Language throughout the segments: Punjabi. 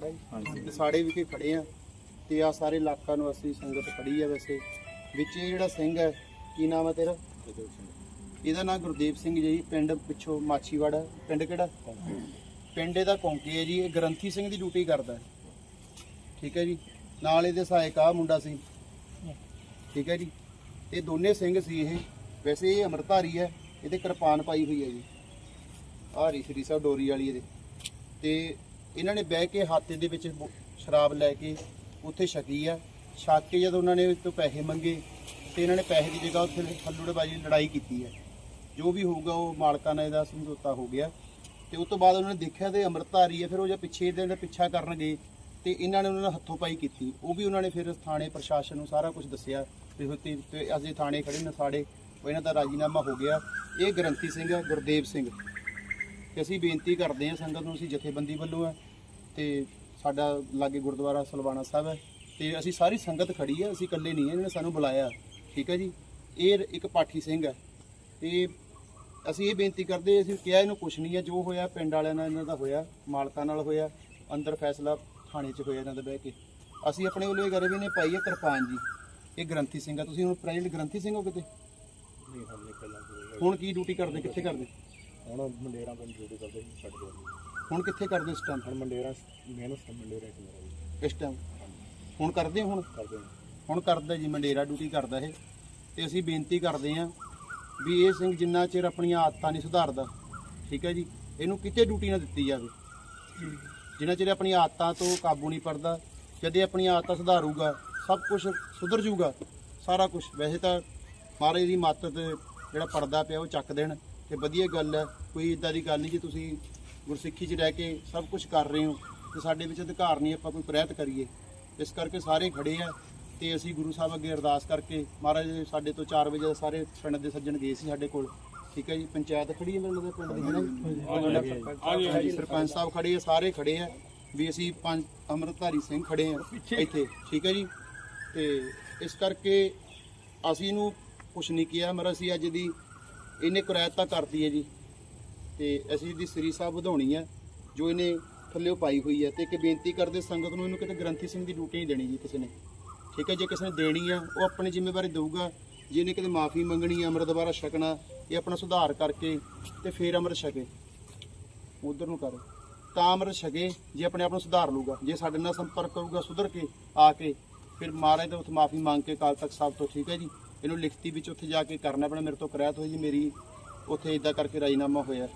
ਸਾੜਾ ਜੀ ਤੇ ਸਾੜੇ ਵਿਖੇ ਖੜੇ ਆ। ਤੇ ਆ ਸਾਰੇ ਇਲਾਕਾ ਨੂੰ ਅਸੀਂ ਸੰਗਤ ਖੜੀ ਆ ਵੈਸੇ। ਵਿੱਚ ਇਹ ਜਿਹੜਾ ਸਿੰਘ ਹੈ ਕੀ ਨਾਮ ਹੈ ਤੇਰਾ? ਇਹਦਾ ਨਾਮ ਗੁਰਦੇਵ ਸਿੰਘ ਜੀ ਪਿੰਡ ਪਿੱਛੋਂ ਮਾਛੀਵਾੜਾ। ਪਿੰਡ ਕਿਹੜਾ? ਪਿੰਡ ਇਹਦਾ ਕੌਂਕੀ ਹੈ ਜੀ। ਇਹ ਗ੍ਰੰਥੀ ਸਿੰਘ ਦੀ ਡਿਊਟੀ ਕਰਦਾ ਹੈ। ਠੀਕ ਹੈ ਜੀ। ਨਾਲ ਇਹਦੇ ਸਹਾਇਕ ਆ ਮੁੰਡਾ ਸੀ ਠੀਕ ਹੈ ਜੀ। ਇਹ ਦੋਨੇ ਸਿੰਘ ਸੀ ਇਹ। ਵੈਸੇ ਇਹ ਅਮਰਧਾਰੀ ਹੈ। ਇਹਦੇ ਕਿਰਪਾਨ ਪਾਈ ਹੋਈ ਹੈ ਜੀ। ਆਹ ਰੀ ਸ੍ਰੀ ਸਾਹਿਬ ਡੋਰੀ ਵਾਲੀ ਇਹਦੇ। ਤੇ ਇਹਨਾਂ ਨੇ ਬਹਿ ਕੇ ਹਾਤੇ ਦੇ ਵਿੱਚ ਬ- ਸ਼ਰਾਬ ਲੈ ਕੇ ਉੱਥੇ ਛਕੀ ਆ। ਛਕ ਕੇ ਜਦੋਂ ਉਹਨਾਂ ਨੇ ਉਸ ਤੋਂ ਪੈਸੇ ਮੰਗੇ ਤੇ ਇਹਨਾਂ ਨੇ ਪੈਸੇ ਦੀ ਜਗ੍ਹਾ ਉੱਥੇ ਹੱਲੂੜਬਾਜੀ ਲੜਾਈ ਕੀਤੀ ਹੈ ਜੋ ਵੀ ਹੋਊਗਾ ਉਹ ਮਾਲਕਾਂ ਨਾਲ ਇਹਦਾ ਸਮਝੌਤਾ ਹੋ ਗਿਆ। ਤੇ ਉਸ ਤੋਂ ਬਾਅਦ ਉਹਨਾਂ ਨੇ ਦੇਖਿਆ ਤੇ ਅੰਮ੍ਰਿਤਧਾਰੀ ਹੈ ਫਿਰ ਉਹ ਜੇ ਪਿੱਛੇ ਦੇ ਪਿੱਛਾ ਕਰਨ ਗਏ ਤੇ ਇਹਨਾਂ ਨੇ ਉਹਨਾਂ ਨਾਲ ਹੱਥੋਂ ਪਾਈ ਕੀਤੀ। ਉਹ ਵੀ ਉਹਨਾਂ ਨੇ ਫਿਰ ਥਾਣੇ ਪ੍ਰਸ਼ਾਸਨ ਨੂੰ ਸਾਰਾ ਕੁਝ ਦੱਸਿਆ ਤੇ ਫਿਰ ਤੇ- ਤੇ ਅਸੀਂ ਥਾਣੇ ਖੜੇ ਨਸਾੜੇ ਉਹ ਇਹਨਾਂ ਦਾ ਰਾਜੀਨਾਮਾ ਹੋ ਗਿਆ। ਇਹ ਗ੍ਰੰਥੀ ਸਿੰਘ ਹੈ ਗੁਰਦੇਵ ਸਿੰਘ। ਤੇ ਅਸੀਂ ਬੇਨਤੀ ਕਰਦੇ ਹਾਂ ਸੰਗਤ ਨੂੰ, ਅਸੀਂ ਜਥੇਬੰਦੀ ਵੱਲੋਂ ਹੈ ਤੇ ਸਾਡਾ ਲਾਗੇ ਗੁਰਦੁਆਰਾ ਸਲਵਾਣਾ ਸਾਹਿਬ ਹੈ। ਤੇ ਅਸੀਂ ਸਾਰੀ ਸੰਗਤ ਖੜੀ ਹੈ ਅਸੀਂ ਇਕੱਲੇ ਨਹੀਂ ਹਾਂ, ਇਹਨਾਂ ਨੇ ਸਾਨੂੰ ਬੁਲਾਇਆ। ਠੀਕ ਹੈ ਜੀ? ਇਹ ਇੱਕ ਪਾਠੀ ਸਿੰਘ ਹੈ। ਤੇ ਅਸੀਂ ਇਹ ਬੇਨਤੀ ਕਰਦੇ ਅਸੀਂ ਕਿਹਾ ਇਹਨੂੰ ਕੁਛ ਨਹੀਂ ਹੈ ਜੋ ਹੋਇਆ ਪਿੰਡ ਵਾਲਿਆਂ ਨਾਲ ਇਹਨਾਂ ਦਾ ਹੋਇਆ ਮਾਲਕਾਂ ਨਾਲ ਹੋਇਆ ਅੰਦਰ ਫੈਸਲਾ ਥਾਣੇ 'ਚ ਹੋਇਆ ਇਹਨਾਂ ਦਾ ਬਹਿ ਕੇ। ਅਸੀਂ ਆਪਣੇ ਵੱਲੋਂ ਇਹ ਕਰੇ ਵੀ ਨੇ ਪਾਈ ਹੈ ਕਿਰਪਾਨ ਜੀ। ਇਹ ਗ੍ਰੰਥੀ ਸਿੰਘ ਆ ਤੁਸੀਂ ਹੁਣ ਪ੍ਰੈਜ਼ੈਂਟ ਗ੍ਰੰਥੀ ਸਿੰਘ ਹੋ ਕਿਤੇ? ਹੁਣ ਕੀ ਡਿਊਟੀ ਕਰਦੇ ਕਿੱਥੇ ਕਰਦੇ? ਹੁਣ ਮੰਡੇਰਾਂ ਤੋਂ ਡਿਊਟੀ ਕਰਦੇ ਛੱਡ ਦੋ ਹੁਣ ਕਿੱਥੇ ਕਰਦੇ ਇਸ ਟਾਈਮ ਹੁਣ ਮੰਡੇਰਾਂ ਮਿਹਨਤ ਤੋਂ ਮੰਡੇਰਾਂ ਚ ਮੇਰਾ ਜੀ। ਇਸ ਟਾਈਮ ਹੁਣ ਕਰਦੇ ਹੁਣ? ਕਰਦੇ ਹੁਣ ਕਰਦਾ ਜੀ ਮੰਡੇਰਾ ਡਿਊਟੀ ਕਰਦਾ ਇਹ। ਤੇ ਅਸੀਂ ਬੇਨਤੀ ਕਰਦੇ ਹਾਂ ਵੀ ਇਹ ਸਿੰਘ ਜਿੰਨਾ ਚਿਰ ਆਪਣੀਆਂ ਆਦਤਾਂ ਨਹੀਂ ਸੁਧਾਰਦਾ ਠੀਕ ਹੈ ਜੀ ਇਹਨੂੰ ਕਿਤੇ ਡਿਊਟੀ ਨਾ ਦਿੱਤੀ ਜਾਵੇ। ਜਿੰਨਾ ਚਿਰ ਆਪਣੀ ਆਦਤਾਂ ਤੋਂ ਕਾਬੂ ਨਹੀਂ ਪੜਦਾ ਜਦ ਇਹ ਆਪਣੀਆਂ ਆਦਤਾਂ ਸੁਧਾਰੂਗਾ ਸਭ ਕੁਝ ਸੁਧਰ ਜਾਊਗਾ ਸਾਰਾ ਕੁਝ ਵੈਸੇ ਤਾਂ ਮਹਾਰਾਜ ਦੀ ਮੱਤ ਤੇ ਜਿਹੜਾ ਪੜਦਾ ਪਿਆ ਉਹ ਚੱਕ ਦੇਣ ਤੇ ਵਧੀਆ ਗੱਲ ਹੈ ਕੋਈ ਇਦਾਂ ਦੀ ਗੱਲ ਨਹੀਂ ਜੀ ਤੁਸੀਂ ਗੁਰਸਿੱਖੀ 'ਚ ਰਹਿ ਕੇ ਸਭ ਕੁਝ ਕਰ ਰਹੇ ਹੋ ਤੇ ਸਾਡੇ ਵਿੱਚ ਅਧਿਕਾਰ ਨਹੀਂ ਆਪਾਂ ਕੋਈ ਪ੍ਰੈਤ ਕਰੀਏ। ਇਸ ਕਰਕੇ ਸਾਰੇ ਖੜੇ ਆ ਤੇ ਅਸੀਂ ਗੁਰੂ ਸਾਹਿਬ ਅੱਗੇ ਅਰਦਾਸ ਕਰਕੇ ਮਹਾਰਾਜ ਸਾਡੇ ਤੋਂ 4 ਵਜੇ ਸਾਰੇ ਪਿੰਡ ਦੇ ਸੱਜਣ ਗਏ ਸੀ ਸਾਡੇ ਕੋਲ। ਠੀਕ ਹੈ ਜੀ ਪੰਚਾਇਤ ਖੜੀ ਹੈ ਮੈਨੂੰ ਲੱਗਦਾ ਪਿੰਡ ਦੀ ਹੈ ਨਾ? ਜੀ ਹਾਂਜੀ। ਸਰਪੰਚ ਸਾਹਿਬ ਖੜੇ ਆ ਸਾਰੇ ਖੜੇ ਆ। ਵੀ ਅਸੀਂ ਪੰਜ ਅੰਮ੍ਰਿਤਧਾਰੀ ਸਿੰਘ ਖੜੇ ਆ ਇੱਥੇ ਠੀਕ ਹੈ ਜੀ? ਤੇ ਇਸ ਕਰਕੇ ਅਸੀਂ ਇਹਨੂੰ ਕੁਛ ਨਹੀਂ ਕਿਹਾ ਮਰ ਅਸੀਂ ਅੱਜ ਦੀ ਇਹਨੇ ਕੁਰੈਤ ਤਾਂ ਕਰਦੀ ਹੈ ਜੀ। ਤੇ ਅਸੀਂ ਦੀ ਸ੍ਰੀ ਸਾਹਿਬ ਵਧਾਉਣੀ ਹੈ, ਜੋ ਇਹਨੇ ਥੱਲੇ ਪਾਈ ਹੋਈ ਹੈ ਤੇ ਇੱਕ ਬੇਨਤੀ ਕਰਦੇ ਸੰਗਤ ਨੂੰ ਇਹਨੂੰ ਕਿਤੇ ਗ੍ਰੰਥੀ ਸਿੰਘ ਦੀ ਡਿਊਟੀ ਨਹੀਂ ਦੇਣੀ ਜੀ ਕਿਸੇ ਨੇ। ਠੀਕ ਹੈ, ਜੇ ਕਿਸੇ ਨੇ ਦੇਣੀ ਆ, ਉਹ ਆਪਣੀ ਜ਼ਿੰਮੇਵਾਰੀ ਦੇਊਗਾ, ਜੇ ਇਹਨੇ ਕਿਤੇ ਮਾਫੀ ਮੰਗਣੀ ਆ, ਅੰਮ੍ਰਿਤ ਦੁਬਾਰਾ ਛਕਣਾ, ਇਹ ਆਪਣਾ ਸੁਧਾਰ ਕਰਕੇ ਤੇ ਫੇਰ ਅੰਮ੍ਰਿਤ ਛਕੇ। ਉਧਰ ਨੂੰ ਕਰੋ। ਤਾਂ ਅੰਮ੍ਰਿਤ ਛਕੇ, ਜੇ ਆਪਣੇ ਆਪ ਨੂੰ ਸੁਧਾਰ ਲੂਗਾ ਜੇ ਸਾਡੇ ਨਾਲ ਸੰਪਰਕ ਕਰੂਗਾ, ਸੁਧਰ ਕੇ, ਆ ਕੇ, ਫਿਰ ਮਹਾਰਾਜ ਤੋਂ ਉੱਥੇ ਮਾਫੀ ਮੰਗ ਕੇ ਕਾਲ ਤੱਕ ਸਾਹਿਬ ਤੋਂ, ਠੀਕ ਹੈ ਜੀ? ਇਹਨੂੰ ਲਿਖਤੀ ਵਿੱਚ ਉੱਥੇ ਜਾ ਕੇ ਕਰਨਾ ਪੈਣਾ, ਮੇਰੇ ਤੋਂ ਕਰਾਇਤ ਹੋਈ ਜੀ ਮੇਰੀ, ਉੱਥੇ ਇਦਾਂ ਕਰਕੇ ਰਾਜੀਨਾਮਾ ਹੋਇਆ।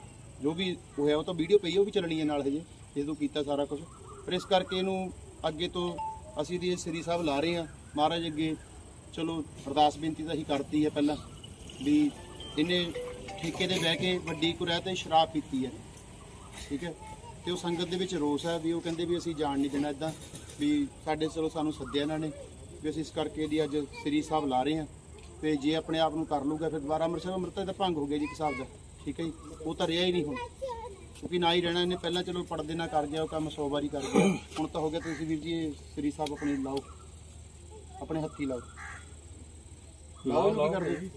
ਜੋ ਵੀ ਹੋਇਆ ਉਹ ਤਾਂ ਵੀਡੀਓ ਪਈ ਹੈ, ਉਹ ਵੀ ਚੱਲਣੀ ਹੈ ਨਾਲ ਹਜੇ ਇਹ ਤੋਂ ਕੀਤਾ ਸਾਰਾ ਕੁਝ ਪਰ ਇਸ ਕਰਕੇ ਇਹਨੂੰ ਅੱਗੇ ਤੋਂ ਅਸੀਂ ਦੀ ਸ੍ਰੀ ਸਾਹਿਬ ਲਾ ਰਹੇ ਹਾਂ। ਮਹਾਰਾਜ ਅੱਗੇ ਚਲੋ ਅਰਦਾਸ ਬੇਨਤੀ ਤਾਂ ਅਸੀਂ ਕਰਤੀ ਹੈ ਪਹਿਲਾਂ ਵੀ ਇਹਨੇ ਠੇਕੇ ਤੇ ਬਹਿ ਕੇ ਵੱਡੀ ਕੁਰੈ ਤੇ ਸ਼ਰਾਬ ਪੀਤੀ ਹੈ। ਠੀਕ ਹੈ? ਤੇ ਉਹ ਸੰਗਤ ਦੇ ਵਿੱਚ ਰੋਸ ਹੈ ਵੀ ਉਹ ਕਹਿੰਦੇ ਵੀ ਅਸੀਂ ਜਾਣ ਨਹੀਂ ਦੇਣਾ ਇਦਾਂ ਵੀ ਸਾਡੇ ਚਲੋ ਸਾਨੂੰ ਸੱਦਿਆ ਇਹਨਾਂ ਨੇ ਵੀ ਅਸੀਂ ਇਸ ਕਰਕੇ ਦੀ ਅੱਜ ਸ੍ਰੀ ਸਾਹਿਬ ਲਾ ਰਹੇ ਹਾਂ। ਤੇ ਜੇ ਆਪਣੇ ਆਪ ਨੂੰ ਕਰ ਲੂਗਾ ਫਿਰ ਦੁਬਾਰਾ ਅੰਮ੍ਰਿਤਸਰ ਅੰਮ੍ਰਿਤ ਦਾ ਭੰਗ ਹੋ ਗਿਆ ਜੀ ਇੱਕ ਹਿਸਾਬ ਦਾ। ਠੀਕ ਹੈ ਜੀ? ਉਹ ਤਾਂ ਰਿਹਾ ਹੀ ਨਹੀਂ ਹੁਣ। ਕਿਉਂਕਿ ਨਾ ਹੀ ਰਹਿਣਾ ਇਹਨੇ। ਪਹਿਲਾਂ ਚਲੋ ਪੜਦੇ ਨਾ ਕਰ ਗਿਆ ਉਹ ਕੰਮ 100 ਵਾਰੀ ਕਰ ਗਿਆ। ਹੁਣ ਤਾਂ ਹੋ ਗਿਆ ਤੁਸੀਂ ਵੀਰ ਜੀ ਇਹ ਸ੍ਰੀ ਸਾਹਿਬ ਆਪਣੀ ਲਾਓ। ਆਪਣੇ ਹੱਥੀ ਲਾਓ। ਲਾਓ ਕੀ ਕਰਦੇ ਜੀ?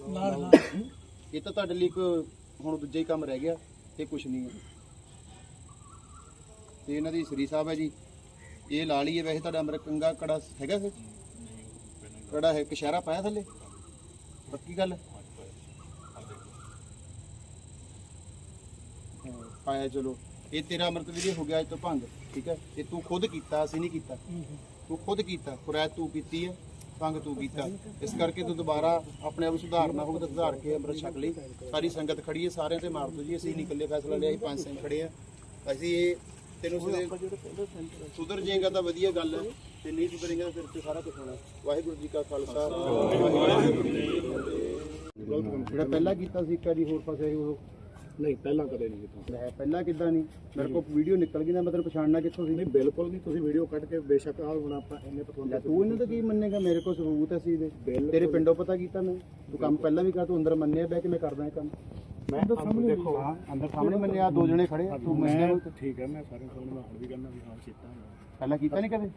ਇਹ ਤਾਂ ਤੁਹਾਡੇ ਲਈ ਇੱਕ ਹੁਣ ਦੂਜਾ ਹੀ ਕੰਮ ਰਹਿ ਗਿਆ ਇਹ ਕੁਝ ਨਹੀਂ ਹੈ। ਤੇ ਇਹਨਾਂ ਦੀ ਸ੍ਰੀ ਸਾਹਿਬ ਹੈ ਜੀ। ਇਹ ਲਾ ਲਈਏ ਵੈਸੇ ਤੁਹਾਡਾ ਅੰਮ੍ਰਿਤ ਕੰਗਾ ਕੜਾ ਹੈਗਾ ਸੀ ਕੜਾ ਹੈ ਕਸ਼ਹਿਰਾ ਪਾਇਆ ਥੱਲੇ? ਪੱਕੀ ਗੱਲ? ਹੈ? ਪਾਇਆ ਚਲੋ। ਇਹ ਤੇਰਾ ਅੰਮ੍ਰਿਤ ਵੀਰੇ ਹੋ ਗਿਆ ਅੱਜ ਤੋਂ ਭੰਗ ਠੀਕ ਹੈ? ਇਹ ਤੂੰ ਖੁਦ ਕੀਤਾ ਅਸੀਂ ਨਹੀਂ ਕੀਤਾ। ਤੂੰ ਖੁਦ ਕੀਤਾ ਕੁਰੈਤ ਤੂੰ ਕੀਤੀ ਹੈ ਭੰਗ ਤੂੰ ਕੀਤਾ। ਇਸ ਕਰਕੇ ਤੂੰ ਦੁਬਾਰਾ ਆਪਣੇ ਆਪ ਨੂੰ ਸੁਧਾਰਨਾ ਹੋਊਗਾ ਤਾਂ ਸੁਧਾਰ ਕੇ ਅੰਮ੍ਰਿਤ ਛਕ ਲਈ। ਸਾਰੀ ਸੰਗਤ ਖੜੀ ਹੈ ਸਾਰਿਆਂ ਤੇ ਮਾਰ ਦੋ ਜੀ ਅਸੀਂ ਨਹੀਂ ਇਕੱਲੇ ਫੈਸਲਾ ਲਿਆ ਅਸੀਂ ਪੰਜ ਸਿੰਘ ਖੜੇ ਆ। ਅਸੀਂ ਇਹ ਤੈਨੂੰ ਸੁਧਰ ਸੁਧਰ ਜਾਏਗਾ ਤਾਂ ਵਧੀਆ ਗੱਲ ਹੈ ਤੇ ਨਹੀਂ ਸੁਧਰੇਗਾ ਤਾਂ ਫਿਰ ਤੇ ਸਾਰਾ ਕੁਝ ਹੋਣਾ। ਵਾਹਿਗੁਰੂ ਜੀ ਕਾ ਖਾਲਸਾ। ਵਾਹਿਗੁਰੂ ਜੀ ਕੀ ਫਤਿਹ। ਜਿਹੜਾ ਪਹਿਲਾਂ ਕੀਤਾ ਸੀ ਇੱਕ ਵਾਰੀ ਹੋਰ ਪਾਸੇ ਉਹ ਨਹੀਂ ਪਹਿਲਾਂ ਕਦੇ ਨਹੀਂ ਕੀਤਾ। ਮੈਂ ਪਹਿਲਾਂ ਕਿੱਦਾਂ ਨਹੀਂ? ਮੇਰੇ ਕੋਲ ਵੀਡੀਓ ਨਿਕਲ ਗਈ ਨਾ ਮਤਲਬ ਪਛਾਣਨਾ ਕਿੱਥੋਂ ਸੀ? ਨਹੀਂ ਬਿਲਕੁਲ ਨਹੀਂ ਤੁਸੀਂ ਵੀਡੀਓ ਕੱਢ ਕੇ ਬੇਸ਼ੱਕ ਆ ਹੁਣ ਆਪਾਂ ਇੰਨੇ ਲੈ ਪਤਵੰਦੇ ਤੂੰ ਇਹਨਾਂ ਤੋਂ ਕੀ ਮੰਨੇਗਾ? ਮੇਰੇ ਕੋਲ ਸਬੂਤ ਹੈ ਸੀ ਦੇ। ਤੇਰੇ ਪਿੰਡੋਂ ਪਤਾ ਕੀਤਾ ਮੈਂ। ਤੂੰ ਕੰਮ ਪਹਿਲਾਂ ਵੀ ਕਰ ਤੂੰ ਅੰਦਰ ਮੰਨਿਆ ਬਹਿ ਕੇ ਮੈਂ ਕਰਦਾ ਇਹ ਕੰਮ। ਮੈਂ ਸਾਹਮਣੇ ਦੇਖੋ ਅੰਦਰ ਸਾਹਮਣੇ ਮੰਨਿਆ ਦੋ ਜਣੇ ਖੜੇ ਆ ਤੂੰ ਮੰਨਿਆ? ਮੈਂ ਠੀਕ ਹੈ ਮੈਂ ਸਾਰਿਆਂ ਸਾਹਮਣੇ ਮੈਂ ਹੁਣ ਵੀ ਕਹਿੰਦਾ ਵੀ ਹਾਂ ਕੀਤਾ। ਪਹਿਲਾਂ ਕੀਤਾ ਨਹੀਂ ਕਦੇ?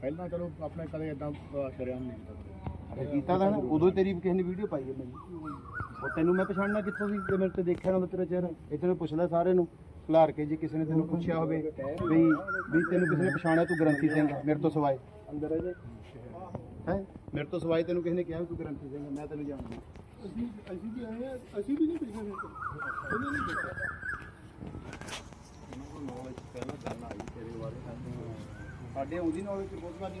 ਪਹਿਲਾਂ ਚਲੋ ਆਪਣੇ ਕਦੇ ਇਦਾਂ ਸ਼ਰਿਆਮ ਨਹੀਂ ਕੀਤਾ। ਅਰੇ ਕੀਤਾ ਤਾਂ ਨਾ ਉਦੋਂ ਤੇਰੀ ਕਿਸੇ ਨੇ ਵੀਡੀਓ ਪਾਈ ਹੈ ਮੈਨੂੰ। ਉਹ ਤੈਨੂੰ ਮੈਂ ਪਛਾਣਨਾ ਕਿੱਥੋਂ ਸੀ? ਜੇ ਮੇਰੇ ਤੇ ਦੇਖਿਆ ਨਾ ਮੈਂ ਤੇਰਾ ਚਿਹਰਾ ਤੈਨੂੰ ਪੁੱਛਦਾ ਸਾਰੇ ਨੂੰ ਖਿਲਾਰ ਕੇ ਜੇ ਕਿਸੇ ਨੇ ਤੈਨੂੰ ਪੁੱਛਿਆ ਹੋਵੇ ਵੀ ਵੀ ਤੈਨੂੰ ਕਿਸੇ ਨੇ ਪਛਾਣਿਆ ਤੂੰ ਗ੍ਰੰਥੀ ਸਿੰਘ ਆ, ਮੇਰੇ ਤੋਂ ਸਿਵਾਏ। ਅੰਦਰ ਹੈ ਜੀ। ਹੈ? ਮੇਰੇ ਤੋਂ ਸਿਵਾਏ ਤੈਨੂੰ ਕਿਸੇ ਨੇ ਕਿਹਾ ਵੀ ਤੂੰ ਗ੍ਰੰਥੀ ਸਿੰਘ ਆ, ਮੈਂ ਤੈਨੂੰ ਜਾਣਦਾ। ਅਸੀਂ ਅਸੀਂ ਵੀ ਆਏ ਆ ਅਸੀਂ ਵੀ ਨਹੀਂ ਪਿਛਲੇ ਉਹਨਾਂ ਨੇ ਸਾਡੇ ਆਉਂਦੀ ਨੌਲੇਜ ਬਹੁਤ ਵਾਰੀ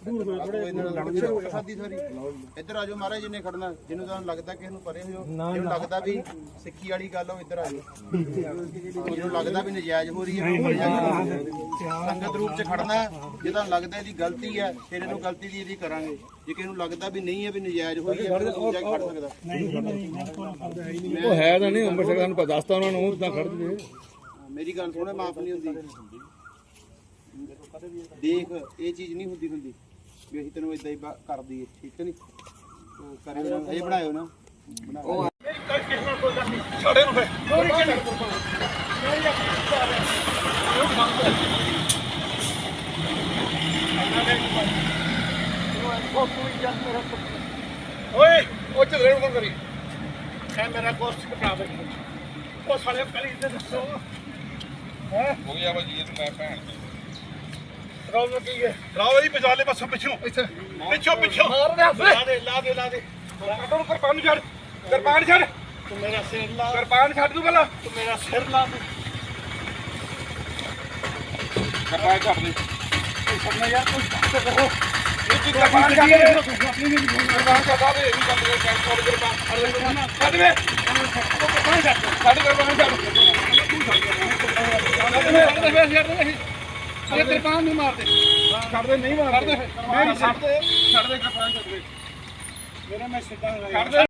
ਕਿਸੇ ਨੇ ਦੁਆ ਕੀ ਕਰਨਾ ਸਾਦੀ ਸਾਰੀ। ਇੱਧਰ ਆਜੋ ਮਹਾਰਾਜ ਜਿੰਨੇ ਖੜਨਾ ਜਿਹਨੂੰ ਤੁਹਾਨੂੰ ਲੱਗਦਾ ਕਿਸੇ ਨੂੰ ਪਰੇ ਹੋ ਜਿਹਨੂੰ ਲੱਗਦਾ ਵੀ ਸਿੱਖੀ ਵਾਲੀ ਗੱਲ ਉਹ ਇੱਧਰ ਆਜੋ ਜਿਹਨੂੰ ਲੱਗਦਾ ਵੀ ਨਜਾਇਜ਼ ਹੋ ਰਹੀ ਹੈ ਉਹ ਨਜਾਇਜ਼ ਹੋ ਰਹੀ ਹੈ। ਸੰਗਤ ਰੂਪ ਚ ਖੜਨਾ ਜੇ ਤੁਹਾਨੂੰ ਲੱਗਦਾ ਇਹਦੀ ਗਲਤੀ ਹੈ ਫਿਰ ਇਹਨੂੰ ਗਲਤੀ ਦੀ ਇਹਦੀ ਕਰਾਂਗੇ। ਜੇ ਕਿਸੇ ਨੂੰ ਲੱਗਦਾ ਵੀ ਨਹੀਂ ਹੈ ਵੀ ਨਜਾਇਜ਼ ਹੋ ਰਹੀ ਹੈ ਫਿਰ ਉਹ ਜਾ ਕੇ ਖੜ ਸਕਦਾ। ਉਹ ਹੈ ਤਾਂ ਨਹੀਂ ਅੰਮ੍ਰਿਤਸਰ ਸਾਨੂੰ ਪਤਾ ਦੱਸਤਾ ਉਹਨਾਂ ਨੂੰ ਤਾਂ ਖੜ ਜਵੇ। ਮੇਰੀ ਗੱਲ ਸੁਣੇ ਮਾਫ ਨਹੀਂ ਹੁੰਦੀ। ਦੇਖ ਇਹ ਚੀਜ਼ ਨਹੀਂ ਹੁੰਦੀ ਹੁੰਦੀ। ਵੀ ਅਸੀਂ ਤੈਨੂੰ ਇਦਾਂ ਹੀ ਬ- ਕਰ ਦਈਏ ਠੀਕ ਹੈ ਨਹੀਂ ਉਹ ਕਰਿਓ ਨਾ ਇਹ ਬਣਾਇਓ ਨਾ। ਬਣਾਓ ਓਏ ਉਹ ਝਗੜੇ ਨੂੰ ਕਰੀ ਹੈ ਮੇਰਾ ਕੋਰਸ ਕਟਾ ਦੇ ਉਹ ਸਾਲੇ ਪਹਿਲੇ ਇੱਥੇ ਦੱਸੋ। ਹੈ? ਹੋ ਗਿਆ ਵਾ ਜੀ ਮੈਂ ਭੈਣ। ਰੌਲ ਕੀ ਹੈ ਰਾਵ ਜੀ ਪਜਾ ਲੈ ਪਾਸੋਂ ਪਿੱਛੋਂ ਇੱਥੇ ਪਿੱਛੋਂ ਪਿੱਛੋਂ ਮਾਰ ਦੇ ਹੱਥ ਲਾ ਦੇ ਲਾ ਦੇ ਲਾ ਦੇ ਕੱਟੋ ਕਿਰਪਾਨ ਨੂੰ ਛੱਡ ਕਿਰਪਾਨ ਛੱਡ ਤੂੰ ਮੇਰਾ ਸਿਰ ਲਾ ਕਿਰਪਾਨ ਛੱਡ ਦੂ ਪਹਿਲਾਂ ਤੂੰ ਮੇਰਾ ਸਿਰ ਲਾ ਤੂੰ ਕਰਪਾਏ ਘੱਟ ਦੇ ਛੱਡਣਾ ਯਾਰ ਤੂੰ ਤੇ ਕਰੋ ਇਹ ਕੀ ਕਿਰਪਾਨ ਛੱਡ ਦੇ ਕਿਰਪਾਨ ਛੱਡਾ ਦੇ ਇਹ ਵੀ ਕੰਮ ਕਰ ਕਰ ਕਿਰਪਾਨ ਛੱਡ ਦੇ ਛੱਡ ਦੇ ਛੱਡ ਕਿਰਪਾਨ ਛੱਡ ਇਹ ਕਿਰਪਾਨ ਨਹੀਂ ਮਾਰਦੇ। ਛੱਡ ਦੇ ਨਹੀਂ ਮਾਰਦੇ। ਮੇਰੀ ਛੱਡ ਦੇ ਛੱਡ ਦੇ ਕਿਰਪਾਨ ਛੱਡ ਦੇ ਮੇਰਾ ਮੈਂ ਸਿੱਧਾ।